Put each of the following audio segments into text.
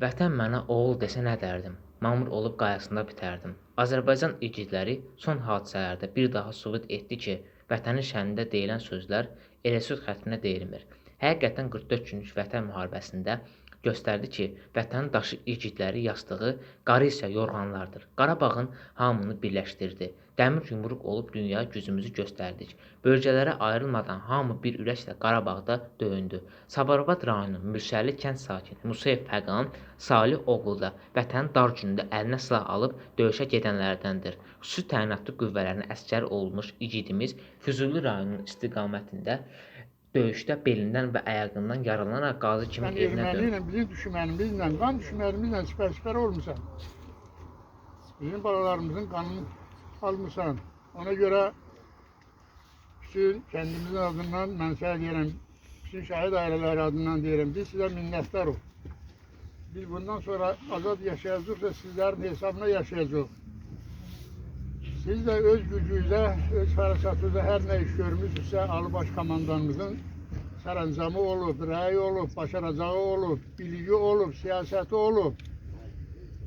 Vətən mənə oğul desə nə dərdim? Mamur olub qayğısında bitərdim. Azərbaycan igidləri son hadisələrdə bir daha sübut etdi ki, vətənin şənində deyilən sözlər elə söz xətrinə deyilmir. Həqiqətən 44 günlük Vətən müharibəsində göstərdi ki, vətənin daşı igidləri yastığı, qarı isə yorğanlardır. Qarabağın hamını birləşdirdi. Dəmir yumruq olub dünyaya gücümüzü göstərdik. Bölgələrə ayrılmadan hamı bir ürəklə Qarabağda döyündü. Sabirabad rayonu Mürşəli kənd sakini Musayev Fəqan Salih oğlu da vətənin dar günündə əlinə silah alıb döyüşə gedənlərdəndir. Xüsusi təyinatlı qüvvələrin əsgəri olmuş igidimiz Füzuli rayonunun istiqamətində döyüşdə belindən və ayağından yaralanaraq qazi kimi Sen evinə döndü. erməniyle, bizim düşmənimizlə, qan düşmənimizlə sipər-sipər olmusan. Bizim balalarımızın qanını almışsan. Ona görə bütün kəndimizin adından mən sənə deyirəm, bütün şəhid ailələri adından deyirəm, biz sizə minnətdar ol. Biz bundan sonra azad yaşayacaqsa sizlərin hesabına yaşayacaq. Biz de öz gücüyle, öz fərasatıyla her ne iş görmüşsə, Alıbaş komandanımızın sərəncamı olub, rəyi olub, başaracağı olub, bilgi olub, siyasəti olub.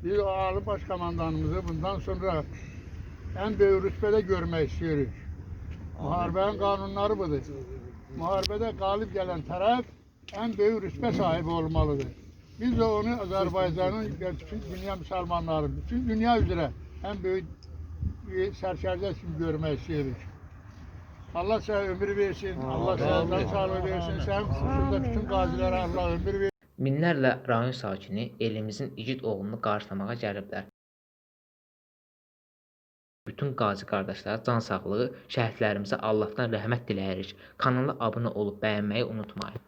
Biz o Alıbaş komandanımızı bundan sonra en büyük rütbede görmek istiyoruz. Muharbenin kanunları budur. Muharbede galip gelen taraf en büyük rütbe sahibi olmalıdır. Biz de onu Azerbaycan'ın bütün dünya Müslümanları, bütün dünya üzere en büyük sərkərdə kimi görmək istəyirik. Allah sənə ömür versin, Allah sənə can sağlığı versin, sənin xüsusunda bütün qazilərə Allah ömür versin. Minlərlə rayon sakini elimizin igid oğlunu qarşılamağa gəliblər. Bütün qazi qardaşlara can sağlığı, şəhidlərimizə Allahdan rəhmət diləyirik. Kanala abunə olub bəyənməyi unutmayın.